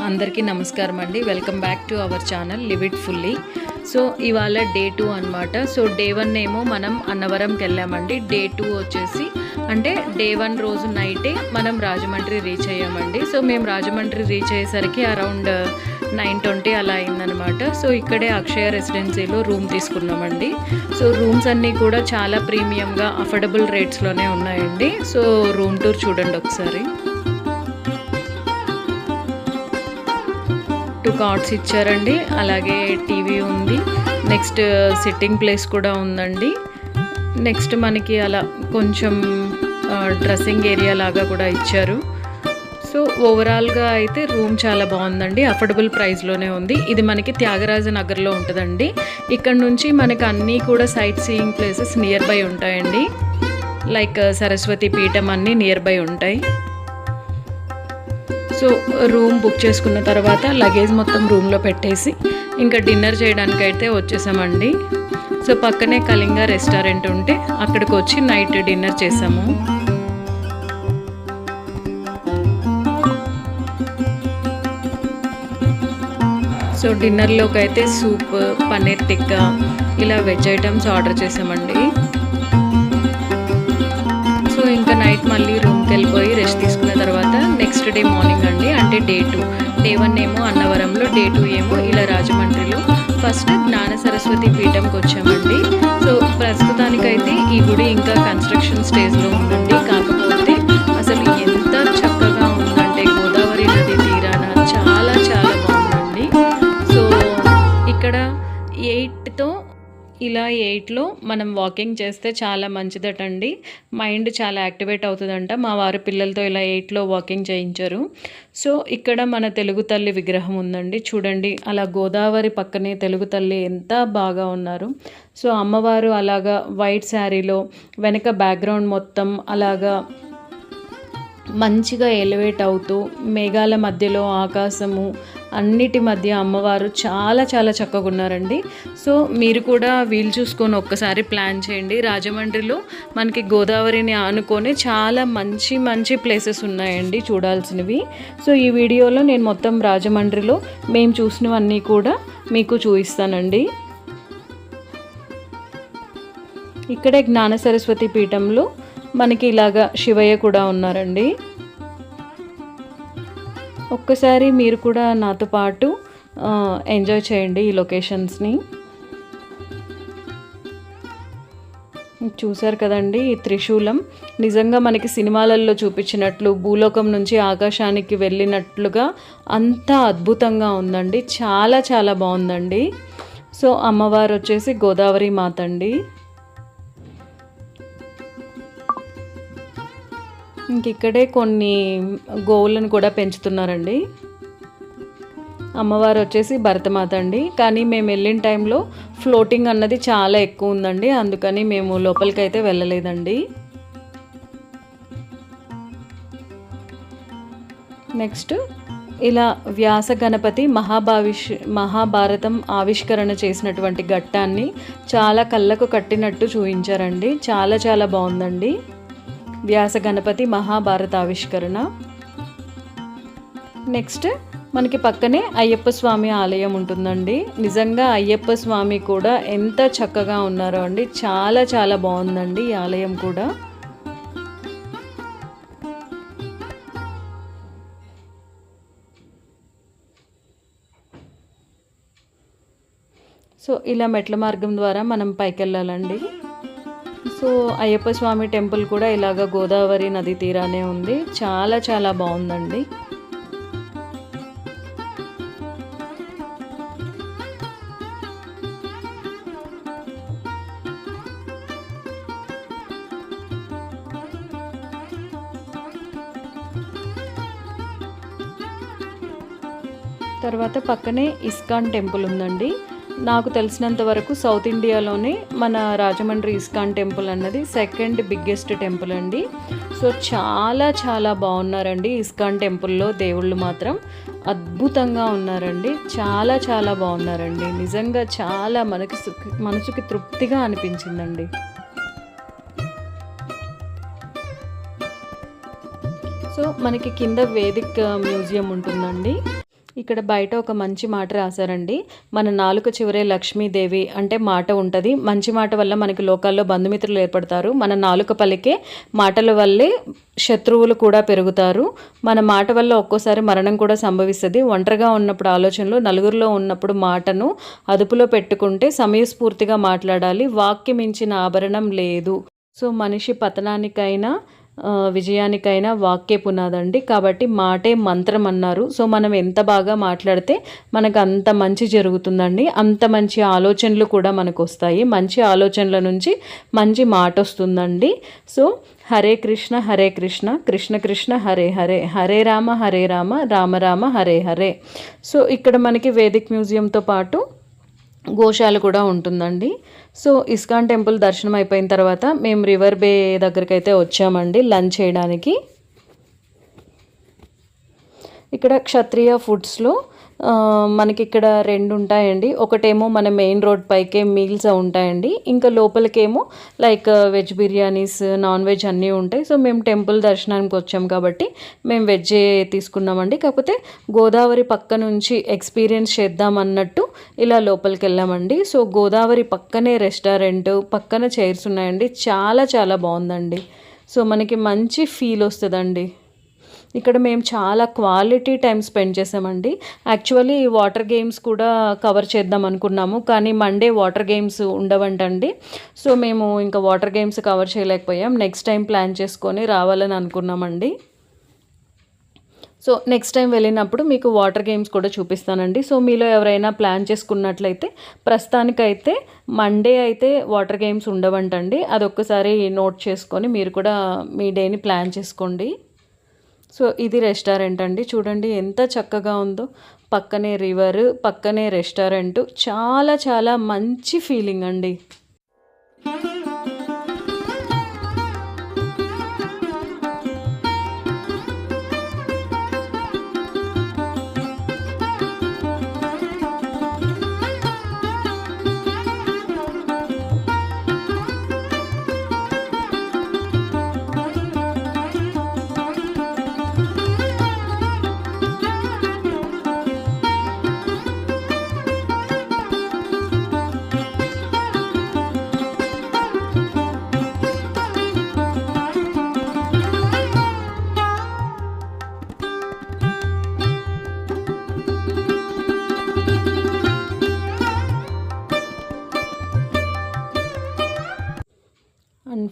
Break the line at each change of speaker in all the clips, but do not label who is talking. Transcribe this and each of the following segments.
అందరికీ నమస్కారం అండి. Welcome back to our channel live it fully so ఇవాళ డే టూ అనమాట సో డే వన్ ఏమో మనం అన్నవరంకి వెళ్ళామండి. డే టూ వచ్చేసి అంటే డే వన్ రోజు నైటే మనం రాజమండ్రి రీచ్ అయ్యామండి. సో మేము రాజమండ్రి రీచ్ అయ్యేసరికి అరౌండ్ నైన్ ట్వంటీ అలా అయిందనమాట సో ఇక్కడే అక్షయ రెసిడెన్సీలో రూమ్ తీసుకున్నామండి. సో రూమ్స్ అన్నీ కూడా చాలా ప్రీమియంగా అఫోర్డబుల్ రేట్స్లోనే ఉన్నాయండి. సో రూమ్ టూర్ చూడండి ఒకసారి. టూ కార్డ్స్ ఇచ్చారండి. అలాగే టీవీ ఉంది. నెక్స్ట్ సిట్టింగ్ ప్లేస్ కూడా ఉందండి. నెక్స్ట్ మనకి అలా కొంచెం డ్రెస్సింగ్ ఏరియా లాగా కూడా ఇచ్చారు. సో ఓవరాల్గా అయితే రూమ్ చాలా బాగుందండి. అఫోర్డబుల్ ప్రైస్లోనే ఉంది. ఇది మనకి త్యాగరాజ నగర్లో ఉంటుందండి. ఇక్కడ నుంచి మనకి అన్నీ కూడా sightseeing places nearby ఉంటాయండి. లైక్ సరస్వతి పీఠం అన్నీ నియర్ బై ఉంటాయి. సో రూమ్ బుక్ చేసుకున్న తర్వాత లగేజ్ మొత్తం రూమ్లో పెట్టేసి ఇంకా డిన్నర్ చేయడానికి అయితే వచ్చేసామండి. సో పక్కనే కళింగ రెస్టారెంట్ ఉంటే అక్కడికి వచ్చి నైట్ డిన్నర్ చేసాము. సో డిన్నర్లోకి అయితే సూప్ పన్నీర్ టిక్కా ఇలా వెజ్ ఐటమ్స్ ఆర్డర్ చేసామండి. నైట్ మళ్ళీ రూమ్కి వెళ్ళిపోయి రెస్ట్ తీసుకున్న తర్వాత నెక్స్ట్ డే మార్నింగ్ అండి అంటే డే టూ డే వన్ ఏమో అన్నవరంలో డే టూ ఏమో ఇలా రాజమండ్రిలో. ఫస్ట్ జ్ఞాన సరస్వతి పీఠంకి వచ్చామండి. సో ప్రస్తుతానికైతే ఈ గుడి ఇంకా కన్స్ట్రక్షన్ స్టేజ్లో ఇలా ఎయిట్లో మనం వాకింగ్ చేస్తే చాలా మంచిదటండి. మైండ్ చాలా యాక్టివేట్ అవుతుందంట. మా వారు పిల్లలతో ఇలా ఎయిట్లో వాకింగ్ చేయించారు. సో ఇక్కడ మన తెలుగు తల్లి విగ్రహం ఉందండి. చూడండి అలా గోదావరి పక్కనే తెలుగు తల్లి ఎంత బాగా ఉన్నారు. సో అమ్మవారు అలాగా వైట్ శారీలో వెనక బ్యాక్గ్రౌండ్ మొత్తం అలాగా మంచిగా ఎలివేట్ అవుతూ మేఘాల మధ్యలో ఆకాశము అన్నిటి మధ్య అమ్మవారు చాలా చాలా చక్కగా ఉన్నారండి. సో మీరు కూడా వీలు చూసుకొని ఒక్కసారి ప్లాన్ చేయండి. రాజమండ్రిలో మనకి గోదావరిని ఆనుకొని చాలా మంచి మంచి ప్లేసెస్ ఉన్నాయండి చూడాల్సినవి. సో ఈ వీడియోలో నేను మొత్తం రాజమండ్రిలో మేము చూసినవన్నీ కూడా మీకు చూపిస్తానండి. ఇక్కడే జ్ఞాన సరస్వతి పీఠంలో మనకి ఇలాగా శివయ్య కూడా ఉన్నారండి. ఒక్కసారి మీరు కూడా నాతో పాటు ఎంజాయ్ చేయండి ఈ లొకేషన్స్ని. చూశారు కదండి ఈ త్రిశూలం. నిజంగా మనకి సినిమాలలో చూపించినట్లు భూలోకం నుంచి ఆకాశానికి వెళ్ళినట్లుగా అంత అద్భుతంగా ఉందండి. చాలా చాలా బాగుందండి. సో అమ్మవారు వచ్చేసి గోదావరి మాత అండి ఇంక ఇక్కడే కొన్ని గోవులను కూడా పెంచుతున్నారండి. అమ్మవారు వచ్చేసి భరతమాత అండి. కానీ మేము వెళ్ళిన టైంలో ఫ్లోటింగ్ అన్నది చాలా ఎక్కువ ఉందండి. అందుకని మేము లోపలికైతే వెళ్ళలేదండి. నెక్స్ట్ ఇలా వ్యాస గణపతి మహాభావిష్ మహాభారతం ఆవిష్కరణ చేసినటువంటి ఘట్టాన్ని చాలా కళ్ళకు కట్టినట్టు చూపించారండి. చాలా చాలా బాగుందండి. వ్యాస గణపతి మహాభారత ఆవిష్కరణ నెక్స్ట్ మనకి పక్కనే అయ్యప్ప స్వామి ఆలయం ఉంటుందండి. నిజంగా అయ్యప్ప స్వామి కూడా ఎంత చక్కగా ఉన్నారో అండి. చాలా చాలా బాగుందండి ఈ ఆలయం కూడా. సో ఇలా మెట్ల మార్గం ద్వారా మనం పైకి వెళ్ళాలండి సో అయ్యప్ప స్వామి టెంపుల్ కూడా ఇలాగ గోదావరి నది తీరానే ఉంది. చాలా చాలా బాగుందండి. తర్వాత పక్కనే ఇస్కాన్ టెంపుల్ ఉందండి. నాకు తెలిసినంత వరకు సౌత్ ఇండియాలోనే మన రాజమండ్రి ఇస్కాన్ టెంపుల్ అన్నది సెకండ్ బిగ్గెస్ట్ టెంపుల్ అండి. సో చాలా చాలా బాగున్నారండి ఇస్కాన్ టెంపుల్లో దేవుళ్ళు మాత్రం. అద్భుతంగా ఉన్నారండి. చాలా చాలా బాగున్నారండి. నిజంగా చాలా మనకి మనసుకి తృప్తిగా అనిపించిందండి. సో మనకి కింద వేదిక్ మ్యూజియం ఉంటుందండి. ఇక్కడ బయట ఒక మంచి మాట రాశారండి. మన నాలుక చివరే లక్ష్మీదేవి అంటే మాట ఉంటుంది. మంచి మాట వల్ల మనకి లోకాల్లో బంధుమిత్రులు ఏర్పడతారు. మన నాలుక పలికే మాటల వల్లే శత్రువులు కూడా పెరుగుతారు. మన మాట వల్ల ఒక్కోసారి మరణం కూడా సంభవిస్తుంది. ఒంటరిగా ఉన్నప్పుడు ఆలోచనలు నలుగురిలో ఉన్నప్పుడు మాటను అదుపులో పెట్టుకుంటే సమయస్ఫూర్తిగా మాట్లాడాలి. వాక్యం మించిన ఆభరణం లేదు. సో మనిషి పతనానికైనా విజయానికైనా వాక్యే పునాదండి. కాబట్టి మాటే మంత్రం అన్నారు. సో మనం ఎంత బాగా మాట్లాడితే మనకు అంత మంచి జరుగుతుందండి. అంత మంచి ఆలోచనలు కూడా మనకు వస్తాయి మంచి ఆలోచనల నుంచి మంచి మాట వస్తుందండి సో హరే కృష్ణ హరే కృష్ణ కృష్ణ కృష్ణ హరే హరే హరే రామ హరే రామ రామ రామ హరే హరే. సో ఇక్కడ మనకి వేదిక్ మ్యూజియంతో పాటు గోశాల కూడా ఉంటుందండి. సో ఇస్కాన్ టెంపుల్ దర్శనం అయిపోయిన తర్వాత మేము రివర్ బే దగ్గరికి అయితే వచ్చామండి లంచ్ చేయడానికి. ఇక్కడ క్షత్రియ ఫుడ్స్లో మనకి ఇక్కడ రెండు ఉంటాయండి ఒకటేమో మన మెయిన్ రోడ్ పైకే మీల్స్ ఉంటాయండి. ఇంకా లోపలికేమో like veg biryanis non veg అన్నీ ఉంటాయి. సో మేము టెంపుల్ దర్శనానికి వచ్చాం కాబట్టి మేము వెజ్ తీసుకున్నామండి. కాకపోతే గోదావరి పక్క నుంచి ఎక్స్పీరియన్స్ చేద్దాం అన్నట్టు ఇలా లోపలికి వెళ్ళామండి సో గోదావరి పక్కనే రెస్టారెంట్ పక్కన చైర్స్ ఉన్నాయండి. చాలా చాలా బాగుందండి. సో మనకి మంచి ఫీల్ వస్తుందండి. ఇక్కడ మేము చాలా క్వాలిటీ టైం స్పెండ్ చేసామండి. యాక్చువల్లీ వాటర్ గేమ్స్ కూడా కవర్ చేద్దాం అనుకున్నాము కానీ మండే వాటర్ గేమ్స్ ఉండవంటండి. సో మేము ఇంకా వాటర్ గేమ్స్ కవర్ చేయలేకపోయాం. నెక్స్ట్ టైం ప్లాన్ చేసుకొని రావాలని అనుకున్నామండి. సో నెక్స్ట్ టైం వెళ్ళినప్పుడు మీకు వాటర్ గేమ్స్ కూడా చూపిస్తానండి. సో మీలో ఎవరైనా ప్లాన్ చేసుకున్నట్లయితే ప్రస్తుతానికైతే మండే అయితే వాటర్ గేమ్స్ ఉండవంటండి. అదొక్కసారి నోట్ చేసుకొని మీరు కూడా మీ డేని ప్లాన్ చేసుకోండి. సో ఇది రెస్టారెంట్ అండి. చూడండి ఎంత చక్కగా ఉందో. పక్కనే రివర్ పక్కనే రెస్టారెంట్. చాలా చాలా మంచి ఫీలింగ్ అండి.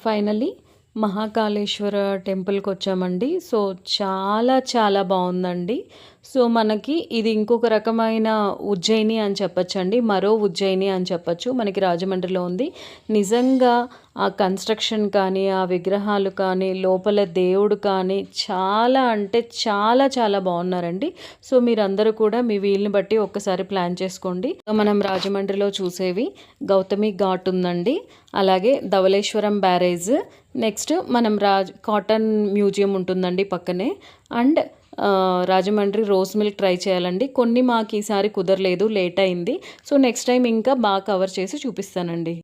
అండ్ ఫైనలీ మహాకాళేశ్వర టెంపుల్కి వచ్చామండి. సో చాలా చాలా బాగుందండి సో మనకి ఇది ఇంకొక రకమైన ఉజ్జయిని అని చెప్పచ్చండి. మరో ఉజ్జయిని అని చెప్పచ్చు. మనకి రాజమండ్రిలో ఉంది. నిజంగా ఆ కన్స్ట్రక్షన్ కానీ ఆ విగ్రహాలు కానీ లోపల దేవుడు కానీ చాలా అంటే చాలా చాలా బాగున్నారండి సో మీరందరూ కూడా మీ వీలుని బట్టి ఒక్కసారి ప్లాన్ చేసుకోండి. మనం రాజమండ్రిలో చూసేవి గౌతమి ఘాట్ ఉందండి. అలాగే ధవలేశ్వరం బ్యారేజ్ నెక్స్ట్ మనం రాజ్ కాటన్ మ్యూజియం ఉంటుందండి పక్కనే. And Rajahmundry rose milk try చేయాలండి. కొన్ని మాకు ఈసారి కుదరలేదు లేట్ అయింది. సో నెక్స్ట్ టైం ఇంకా బాగా కవర్ చేసి చూపిస్తానండి.